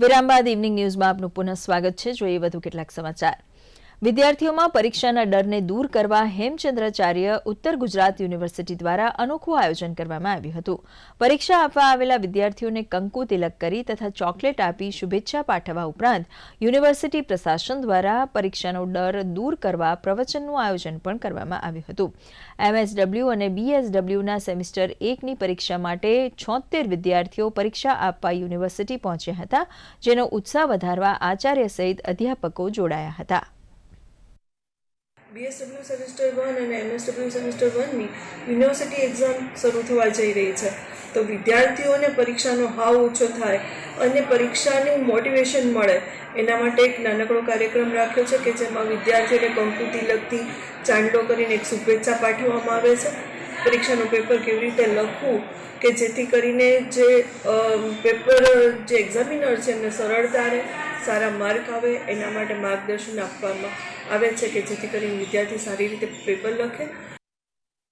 વિરામ બાદ ઇવનિંગ ન્યૂઝમાં આપનું પુનઃ સ્વાગત છે. જોઈએ વધુ કેટલાક સમાચાર. વિદ્યાર્થીઓમાં પરીક્ષાના ડરને દૂર કરવા હેમચંદ્રાચાર્ય ઉત્તર ગુજરાત યુનિવર્સિટી દ્વારા અનોખું આયોજન કરવામાં આવ્યું હતું. પરીક્ષા આપવા આવેલા વિદ્યાર્થીઓને કંકુ તિલક કરી તથા ચોકલેટ આપી શુભેચ્છા પાઠવવા ઉપરાંત યુનિવર્સિટી પ્રશાસન દ્વારા પરીક્ષાનો ડર દૂર કરવા પ્રવચનનું આયોજન પણ કરવામાં આવ્યું હતું. એમએસડબલ્યુ અને બીએસડબલ્યુના સેમિસ્ટર એકની પરીક્ષા માટે છોતેર વિદ્યાર્થીઓ પરીક્ષા આપવા યુનિવર્સિટી પહોંચ્યા હતા, જેનો ઉત્સાહ વધારવા આચાર્ય સહિત અધ્યાપકો જોડાયા હતા. બીએસડબલ્યુ સેમેસ્ટર વન અને એમએસડબલ્યુ સેમેસ્ટર વનની યુનિવર્સિટી એક્ઝામ શરૂ થવા જઈ રહી છે. તો વિદ્યાર્થીઓને પરીક્ષાનો હાવ ઓછો થાય અને પરીક્ષાનું મોટિવેશન મળે. એના માટે એક નાનકડો કાર્યક્રમ રાખ્યો છે કે જેમાં વિદ્યાર્થીઓને કંકુતિ લગતી ચાંદલો કરીને એક શુભેચ્છા પાઠવવામાં આવે છે. પરીક્ષાનું પેપર કેવી રીતે લખવું કે જેથી કરીને જે પેપર જે એક્ઝામિનર છે એમને સરળતા રહે, સારા માર્ક આવે, એના માટે માર્ગદર્શન આપવામાં આવે છે કે જેથી કરીને વિદ્યાર્થી સારી રીતે પેપર લખે.